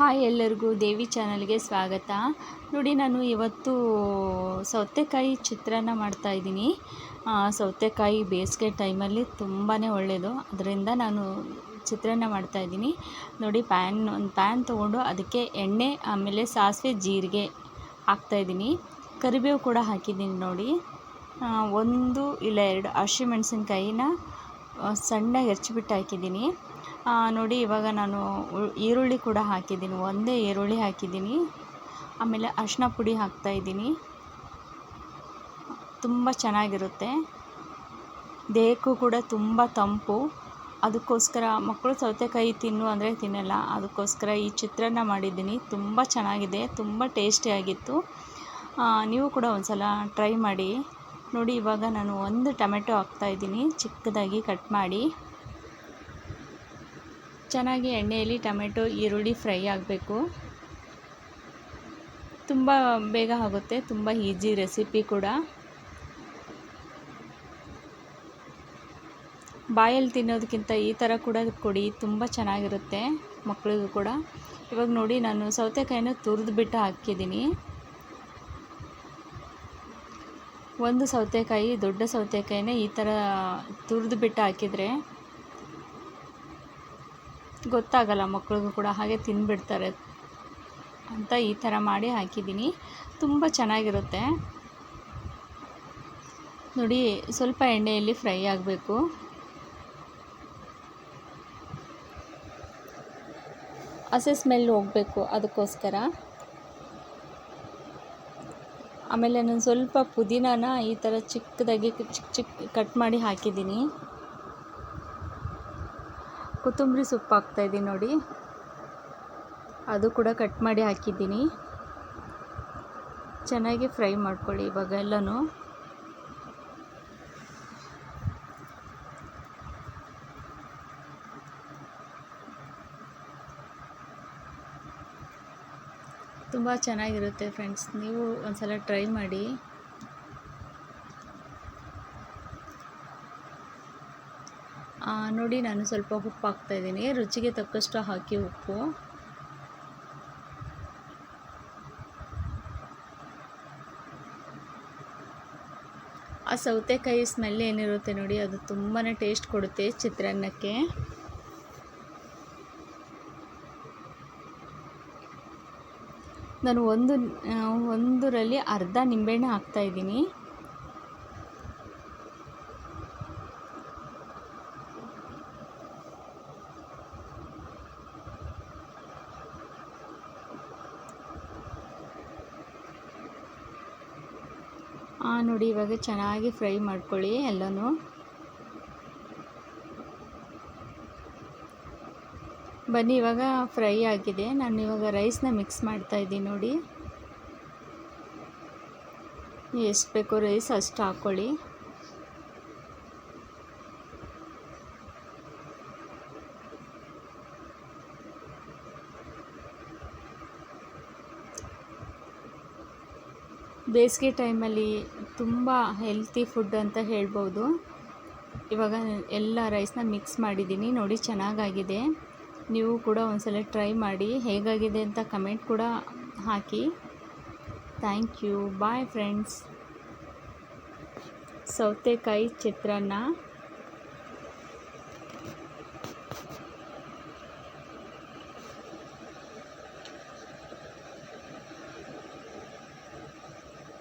Hi ಎಲ್ಲರಿಗೂ ದೇವಿ ಚಾನಲ್ಗೆ ಸ್ವಾಗತ. ನೋಡಿ, ನಾನು ಇವತ್ತು ಸೌತೆಕಾಯಿ ಚಿತ್ರಾನ್ನ ಮಾಡ್ತಾಯಿದ್ದೀನಿ ಸೌತೆಕಾಯಿ ಬೇಸಿಗೆ ಟೈಮಲ್ಲಿ ತುಂಬಾ ಒಳ್ಳೆಯದು ಅದರಿಂದ ನಾನು ಚಿತ್ರಾನ್ನ ಮಾಡ್ತಾಯಿದ್ದೀನಿ ನೋಡಿ, ಪ್ಯಾನ್, ಒಂದು ಪ್ಯಾನ್ ತೊಗೊಂಡು ಅದಕ್ಕೆ ಎಣ್ಣೆ, ಆಮೇಲೆ ಸಾಸಿವೆ, ಜೀರಿಗೆ ಹಾಕ್ತಾಯಿದ್ದೀನಿ ಕರಿಬೇವು ಕೂಡ ಹಾಕಿದ್ದೀನಿ ನೋಡಿ. ಒಂದು ಇಲ್ಲ ಎರಡು ಹಸಿಮೆಣ್ಸಿನ್ಕಾಯಿನ ಸಣ್ಣಗೆ ಹೆಚ್ಚಿಬಿಟ್ಟು ಹಾಕಿದ್ದೀನಿ. ನೋಡಿ, ಇವಾಗ ನಾನು ಈರುಳ್ಳಿ ಕೂಡ ಹಾಕಿದ್ದೀನಿ. ಒಂದೇ ಈರುಳ್ಳಿ ಹಾಕಿದ್ದೀನಿ. ಆಮೇಲೆ ಅರಿಶಿನ ಪುಡಿ ಹಾಕ್ತಾಯಿದ್ದೀನಿ ತುಂಬ ಚೆನ್ನಾಗಿರುತ್ತೆ. ದೇಹಕ್ಕೂ ಕೂಡ ತುಂಬ ತಂಪು. ಅದಕ್ಕೋಸ್ಕರ ಮಕ್ಕಳು ಸೌತೆಕಾಯಿ ತಿನ್ನು ಅಂದರೆ ತಿನ್ನಲ್ಲ. ಅದಕ್ಕೋಸ್ಕರ ಈ ಚಿತ್ರಾನ್ನ ಮಾಡಿದ್ದೀನಿ. ತುಂಬ ಚೆನ್ನಾಗಿದೆ. ತುಂಬ ಟೇಸ್ಟಿಯಾಗಿತ್ತು ನೀವು ಕೂಡ ಒಂದ್ಸಲ ಟ್ರೈ ಮಾಡಿ. ನೋಡಿ, ಇವಾಗ ನಾನು ಒಂದು ಟೊಮೆಟೊ ಹಾಕ್ತಾಯಿದ್ದೀನಿ ಚಿಕ್ಕದಾಗಿ ಕಟ್ ಮಾಡಿ. ಚೆನ್ನಾಗಿ ಎಣ್ಣೆಯಲ್ಲಿ ಟೊಮೆಟೊ, ಈರುಳ್ಳಿ ಫ್ರೈ ಆಗಬೇಕು. ತುಂಬ ಬೇಗ ಆಗುತ್ತೆ, ತುಂಬ ಈಜಿ ರೆಸಿಪಿ ಕೂಡ. ಬಾಯಲ್ಲಿ ತಿನ್ನೋದಕ್ಕಿಂತ ಈ ಥರ ಕೂಡ ಕೊಡಿ, ತುಂಬ ಚೆನ್ನಾಗಿರುತ್ತೆ ಮಕ್ಕಳಿಗೂ ಕೂಡ. ಇವಾಗ ನೋಡಿ, ನಾನು ಸೌತೆಕಾಯಿನ ತುರಿದು ಬಿಟ್ಟು ಹಾಕಿದ್ದೀನಿ. ಒಂದು ಸೌತೆಕಾಯಿ, ದೊಡ್ಡ ಸೌತೆಕಾಯಿನ ಈ ಥರ ತುರಿದು ಬಿಟ್ಟು ಹಾಕಿದರೆ ಗೊತ್ತಾಗಲ್ಲ ಮಕ್ಕಳಿಗೂ ಕೂಡ ಹಾಗೆ ತಿಂದ್ಬಿಡ್ತಾರೆ ಅಂತ ಈ ಥರ ಮಾಡಿ ಹಾಕಿದ್ದೀನಿ. ತುಂಬ ಚೆನ್ನಾಗಿರುತ್ತೆ. ನೋಡಿ, ಸ್ವಲ್ಪ ಎಣ್ಣೆಯಲ್ಲಿ ಫ್ರೈ ಆಗಬೇಕು. ಹಸೆ ಸ್ಮೆಲ್ ಹೋಗಬೇಕು ಅದಕ್ಕೋಸ್ಕರ. ಆಮೇಲೆ ನಾನು ಸ್ವಲ್ಪ ಪುದೀನಾನ ಈ ಥರ ಚಿಕ್ಕದಾಗಿ ಚಿಕ್ಕ ಚಿಕ್ಕ ಕಟ್ ಮಾಡಿ ಹಾಕಿದ್ದೀನಿ. ಕೊತ್ತಂಬರಿ ಸೊಪ್ಪು ಹಾಕ್ತಾಯಿದ್ದೀನಿ ನೋಡಿ. ಅದು ಕೂಡ ಕಟ್ ಮಾಡಿ ಹಾಕಿದ್ದೀನಿ. ಚೆನ್ನಾಗಿ ಫ್ರೈ ಮಾಡ್ಕೊಳ್ಳಿ ಇವಾಗ ಎಲ್ಲನೂ. ತುಂಬ ಚೆನ್ನಾಗಿರುತ್ತೆ ಫ್ರೆಂಡ್ಸ್, ನೀವು ಒಂದ್ಸಲ ಟ್ರೈ ಮಾಡಿ. ನೋಡಿ ನಾನು ಸ್ವಲ್ಪ ಉಪ್ಪು ಹಾಕ್ತಾಯಿದ್ದೀನಿ ರುಚಿಗೆ ತಕ್ಕಷ್ಟು ಹಾಕಿ ಉಪ್ಪು. ಆ ಸೌತೆಕಾಯಿ ಸ್ಮೆಲ್ ಏನಿರುತ್ತೆ ನೋಡಿ, ಅದು ತುಂಬಾ ಟೇಸ್ಟ್ ಕೊಡುತ್ತೆ ಚಿತ್ರಾನ್ನಕ್ಕೆ. ನಾನು ಒಂದು ಒಂದರಲ್ಲಿ ಅರ್ಧ ನಿಂಬೆಹಣ್ಣು ಹಾಕ್ತಾಯಿದ್ದೀನಿ ನೋಡಿ, ಇವಾಗ ಚೆನ್ನಾಗಿ ಫ್ರೈ ಮಾಡ್ಕೊಳ್ಳಿ ಎಲ್ಲನೂ. ಬನ್ನಿ, ಇವಾಗ ಫ್ರೈ ಆಗಿದೆ. ನಾನು ಇವಾಗ ರೈಸ್ನ ಮಿಕ್ಸ್ ಮಾಡ್ತಾ ಇದ್ದೀನಿ, ನೋಡಿ. ಎಷ್ಟು ಬೇಕೋ ರೈಸ್ ಅಷ್ಟು ಹಾಕ್ಕೊಳ್ಳಿ ಬೇಸಿಗೆ ಟೈಮಲ್ಲಿ ತುಂಬ ಹೆಲ್ತಿ ಫುಡ್ ಅಂತ ಹೇಳ್ಬೋದು. ಇವಾಗ ಎಲ್ಲ ರೈಸ್ನ ಮಿಕ್ಸ್ ಮಾಡಿದ್ದೀನಿ. ನೋಡಿ ಚೆನ್ನಾಗಾಗಿದೆ. ನೀವು ಕೂಡ ಒಂದ್ಸಲ ಟ್ರೈ ಮಾಡಿ. ಹೇಗಾಗಿದೆ ಅಂತ ಕಮೆಂಟ್ ಕೂಡ ಹಾಕಿ. Thank you. Bye friends. ಸೌತೆಕಾಯಿ ಚಿತ್ರಾನ್ನ.